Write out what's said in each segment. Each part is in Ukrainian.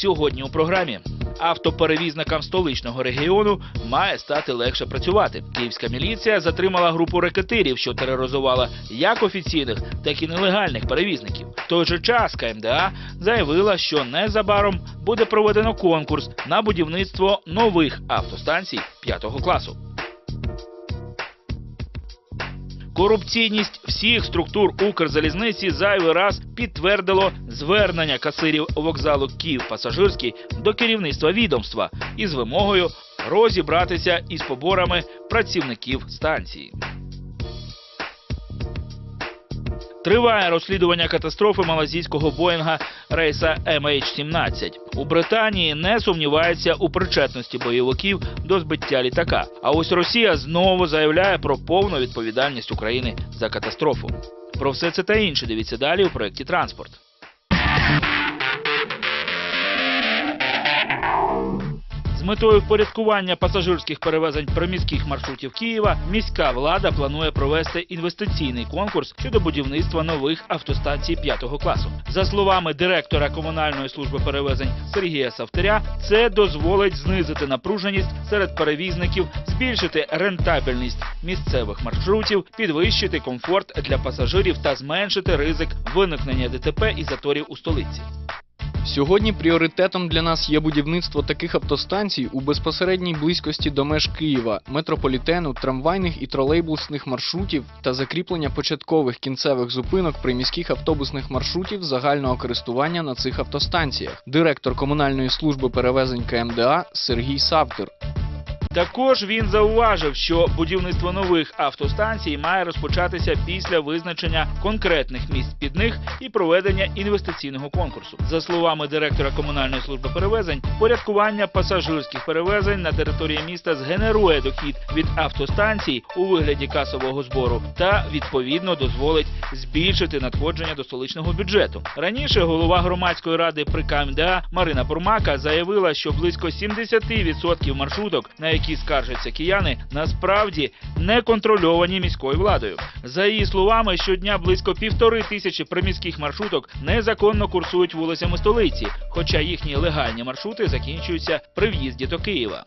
Сьогодні у програмі автоперевізникам столичного регіону має стати легше працювати. Київська міліція затримала групу рекетирів, що тероризувала як офіційних, так і нелегальних перевізників. В той же час КМДА заявила, що незабаром буде проведено конкурс на будівництво нових автостанцій п'ятого класу. Корупційність всіх структур Укрзалізниці зайвий раз підтвердило звернення касирів вокзалу Київ Пасажирський до керівництва відомства із вимогою розібратися із поборами працівників станції. Триває розслідування катастрофи малазійського боїнга рейса MH17. У Британії не сумніваються у причетності бойовиків до збиття літака. А ось Росія знову заявляє про повну відповідальність України за катастрофу. Про все це та інше дивіться далі у проєкті Транспорт. З метою впорядкування пасажирських перевезень приміських маршрутів Києва міська влада планує провести інвестиційний конкурс щодо будівництва нових автостанцій п'ятого класу. За словами директора комунальної служби перевезень Сергія Савтаря, це дозволить знизити напруженість серед перевізників, збільшити рентабельність місцевих маршрутів, підвищити комфорт для пасажирів та зменшити ризик виникнення ДТП і заторів у столиці. Сьогодні пріоритетом для нас є будівництво таких автостанцій у безпосередній близькості до меж Києва, метрополітену, трамвайних і тролейбусних маршрутів та закріплення початкових кінцевих зупинок приміських автобусних маршрутів загального користування на цих автостанціях. Директор комунальної служби перевезень КМДА Сергій Савтер. Також він зауважив, що будівництво нових автостанцій має розпочатися після визначення конкретних місць під них і проведення інвестиційного конкурсу. За словами директора комунальної служби перевезень, порядкування пасажирських перевезень на території міста згенерує дохід від автостанцій у вигляді касового збору та відповідно дозволить збільшити надходження до столичного бюджету. Раніше голова громадської ради при КМДА Марина Бурмака заявила, що близько 70% маршруток, на які скаржаться кияни, насправді не контрольовані міською владою. За її словами, щодня близько півтори тисячі приміських маршруток незаконно курсують вулицями столиці, хоча їхні легальні маршрути закінчуються при в'їзді до Києва.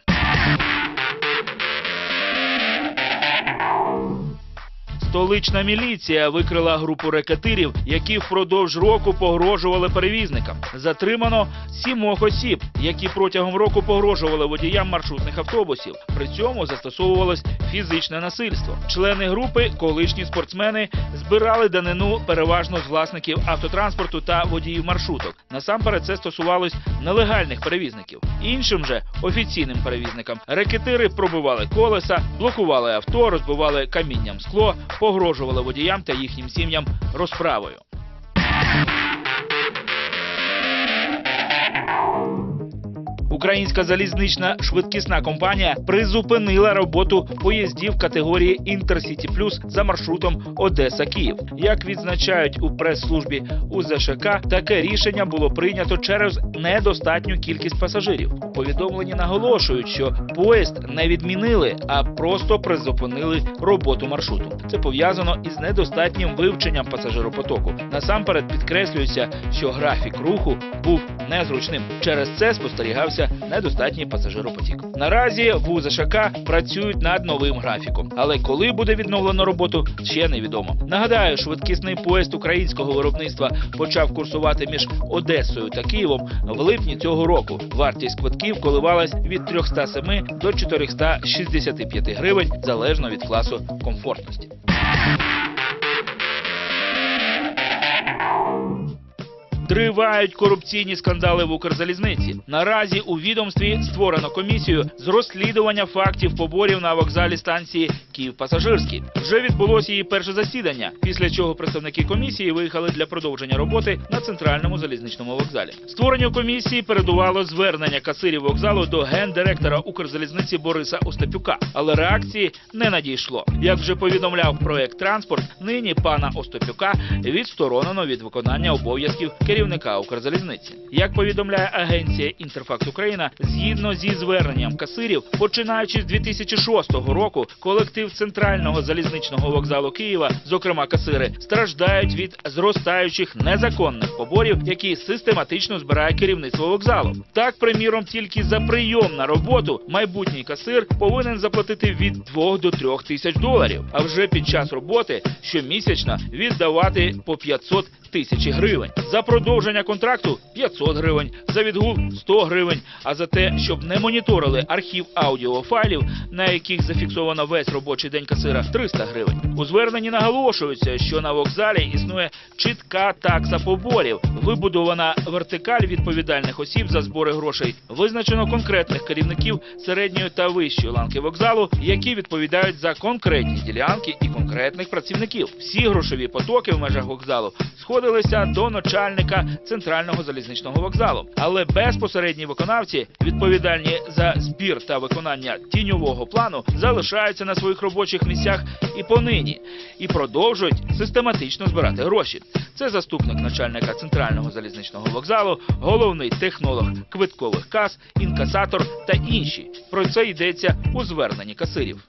Столична міліція викрила групу рекетирів, які впродовж року погрожували перевізникам. Затримано сімох осіб, які протягом року погрожували водіям маршрутних автобусів. При цьому застосовувалось фізичне насильство. Члени групи, колишні спортсмени, збирали данину переважно з власників автотранспорту та водіїв маршруток. Насамперед це стосувалось нелегальних перевізників. Іншим же офіційним перевізникам рекетири пробивали колеса, блокували авто, розбивали камінням скло, погрожували водіям та їхнім сім'ям розправою. Українська залізнична швидкісна компанія призупинила роботу поїздів категорії Інтерсіті Плюс за маршрутом Одеса Київ. Як відзначають у прес-службі УЗШК, таке рішення було прийнято через недостатню кількість пасажирів. У повідомленні наголошують, що поїзд не відмінили, а просто призупинили роботу маршруту. Це пов'язано із недостатнім вивченням пасажиропотоку. Насамперед підкреслюється, що графік руху був незручним. Через це спостерігався недостатній пасажиропотік. Наразі в УЗШК працюють над новим графіком, але коли буде відновлено роботу, ще невідомо. Нагадаю, швидкісний поїзд українського виробництва почав курсувати між Одесою та Києвом в липні цього року. Вартість квитків коливалась від 307 до 465 гривень залежно від класу комфортності. Тривають корупційні скандали в Укрзалізниці. Наразі у відомстві створено комісію з розслідування фактів поборів на вокзалі станції Київ Пасажирський. Вже відбулося її перше засідання, після чого представники комісії виїхали для продовження роботи на центральному залізничному вокзалі. Створенню комісії передувало звернення касирів вокзалу до гендиректора Укрзалізниці Бориса Остапюка, але реакції не надійшло. Як вже повідомляв проект транспорт, нині пана Остапюка відсторонено від виконання обов'язків керівника керівника Укрзалізниці. Як повідомляє агенція Інтерфакс Україна, згідно зі зверненням касирів, починаючи з 2006 року, колектив центрального залізничного вокзалу Києва, зокрема касири, страждають від зростаючих незаконних поборів, які систематично збирає керівництво вокзалу. Так, приміром, тільки за прийом на роботу майбутній касир повинен заплатити від 2 до 3 тисяч доларів. А вже під час роботи щомісячно віддавати по 500 тисячі гривень. За продовження контракту 500 гривень, за відгул 100 гривень. А за те, щоб не моніторили архів аудіофайлів, на яких зафіксовано весь робочий день касира 300 гривень. У зверненні наголошується, що на вокзалі існує чітка такса поборів, вибудована вертикаль відповідальних осіб за збори грошей. Визначено конкретних керівників середньої та вищої ланки вокзалу, які відповідають за конкретні ділянки і конкретних працівників. Всі грошові потоки в межах вокзалу сходилися до начальника центрального залізничного вокзалу. Але безпосередні виконавці, відповідальні за збір та виконання тіньового плану, залишаються на своїх робочих місцях і понині, і продовжують систематично збирати гроші. Це заступник начальника центрального залізничного вокзалу, головний технолог квиткових кас, інкасатор та інші. Про це йдеться у зверненні касирів.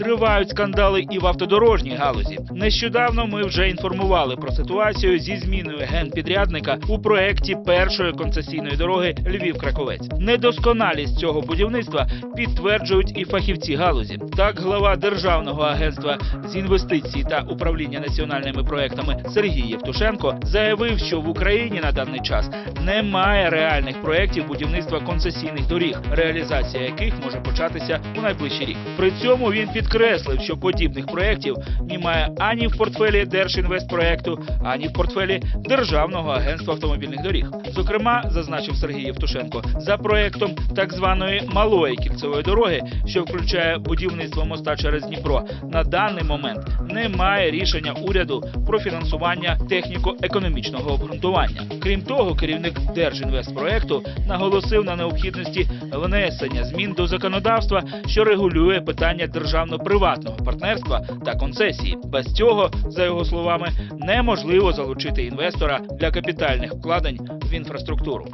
Тривають скандали і в автодорожній галузі. Нещодавно ми вже інформували про ситуацію зі зміною генпідрядника у проекті першої концесійної дороги Львів-Краковець. Недосконалість цього будівництва підтверджують і фахівці галузі. Так, глава державного агентства з інвестицій та управління національними проектами Сергій Євтушенко заявив, що в Україні на даний час немає реальних проєктів будівництва концесійних доріг, реалізація яких може початися у найближчий рік. При цьому він підкреслив, що подібних проєктів немає ані в портфелі Держінвестпроекту, ані в портфелі Державного агентства автомобільних доріг. Зокрема, зазначив Сергій Євтушенко, за проєктом так званої малої кільцевої дороги, що включає будівництво моста через Дніпро, на даний момент немає рішення уряду про фінансування техніко-економічного обґрунтування. Крім того, керівник Держінвестпроекту наголосив на необхідності внесення змін до законодавства, що регулює питання державно-приватного партнерства та концесії. Без цього, за його словами, неможливо залучити інвестора для капітальних вкладень в інфраструктуру.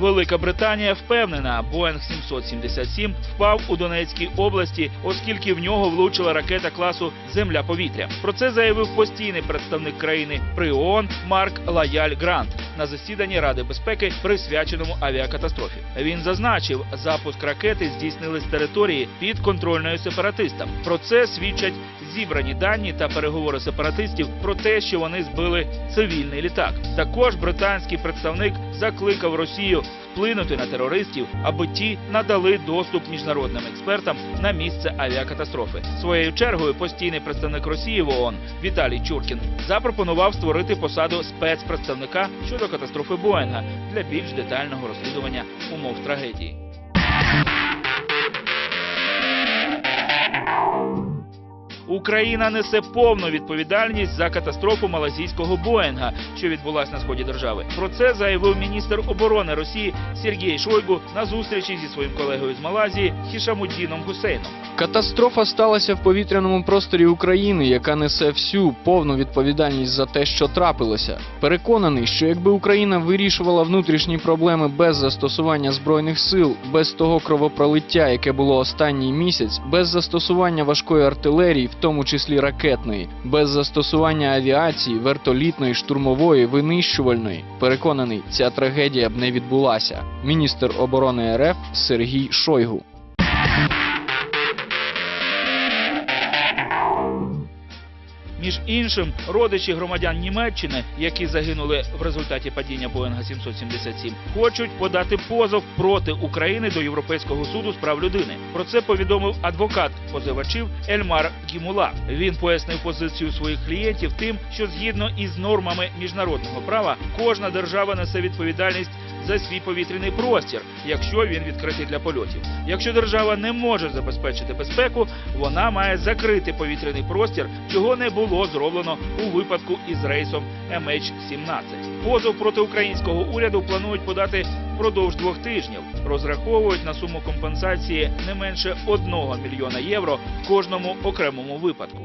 Велика Британія впевнена, Боїнг 777 впав у Донецькій області, оскільки в нього влучила ракета класу Земля-повітря. Про це заявив постійний представник країни при ООН Марк Лаяль Грант на засіданні Ради безпеки, присвяченому авіакатастрофі. Він зазначив, запуск ракети здійснили з території підконтрольної сепаратистам. Про це свідчать зібрані дані та переговори сепаратистів про те, що вони збили цивільний літак. Також британський представник закликав Росію вплинути на терористів, аби ті надали доступ міжнародним експертам на місце авіакатастрофи. Своєю чергою постійний представник Росії в ООН Віталій Чуркін запропонував створити посаду спецпредставника щодо катастрофи Боїнга для більш детального розслідування умов трагедії. Україна несе повну відповідальність за катастрофу малазійського Боїнга, що відбулася на сході держави. Про це заявив міністр оборони Росії Сергій Шойгу на зустрічі зі своїм колегою з Малазії Хішамуддіном Гусейном. Катастрофа сталася в повітряному просторі України, яка несе всю повну відповідальність за те, що трапилося. Переконаний, що якби Україна вирішувала внутрішні проблеми без застосування збройних сил, без того кровопролиття, яке було останній місяць, без застосування важкої артилерії, в тому числі ракетної, без застосування авіації, вертолітної, штурмової, винищувальної, переконаний, ця трагедія б не відбулася. Міністр оборони РФ Сергій Шойгу. Між іншим, родичі громадян Німеччини, які загинули в результаті падіння Боїнга 777, хочуть подати позов проти України до Європейського суду з прав людини. Про це повідомив адвокат позивачів Ельмар Гімула. Він пояснив позицію своїх клієнтів тим, що згідно із нормами міжнародного права, кожна держава несе відповідальність за свій повітряний простір, якщо він відкритий для польотів. Якщо держава не може забезпечити безпеку, вона має закрити повітряний простір, чого не було зроблено у випадку із рейсом MH17. Позов проти українського уряду планують подати впродовж двох тижнів. Розраховують на суму компенсації не менше 1 мільйона євро в кожному окремому випадку.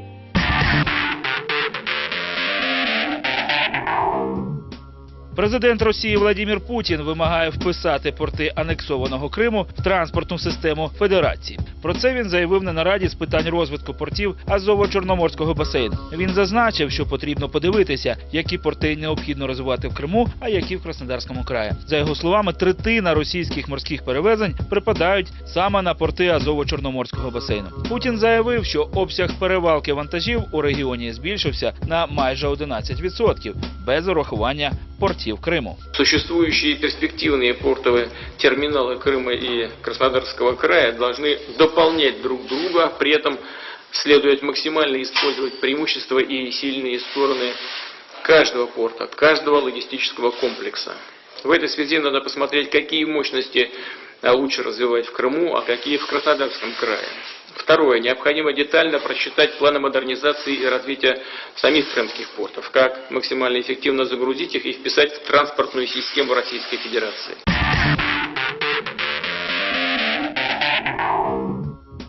Президент Росії Владимир Путін вимагає вписати порти анексованого Криму в транспортну систему Федерації. Про це він заявив на нараді з питань розвитку портів Азово-Чорноморського басейну. Він зазначив, що потрібно подивитися, які порти необхідно розвивати в Криму, а які в Краснодарському краї. За його словами, третина російських морських перевезень припадають саме на порти Азово-Чорноморського басейну. Путін заявив, що обсяг перевалки вантажів у регіоні збільшився на майже 11% без урахування портів Криму. Существующие перспективные портовые терминалы Крыма и Краснодарского края должны дополнять друг друга, при этом следует максимально использовать преимущества и сильные стороны каждого порта, каждого логистического комплекса. В этой связи надо посмотреть, какие мощности лучше развивать в Крыму, а какие в Краснодарском крае. Второе. Необходимо детально просчитать планы модернизации и развития самих крымских портов, как максимально эффективно загрузить их и вписать в транспортную систему Российской Федерации.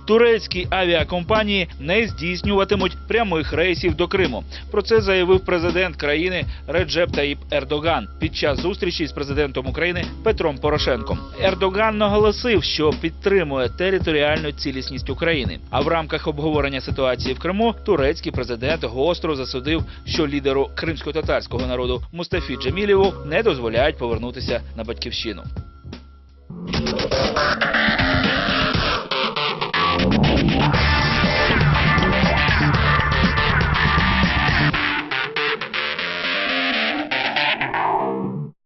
Турецькі авіакомпанії не здійснюватимуть прямих рейсів до Криму. Про це заявив президент країни Реджеп Таїп Ердоган під час зустрічі з президентом України Петром Порошенком. Ердоган наголосив, що підтримує територіальну цілісність України. А в рамках обговорення ситуації в Криму турецький президент гостро засудив, що лідеру кримсько-татарського народу Мустафі Джемілєву не дозволяють повернутися на батьківщину.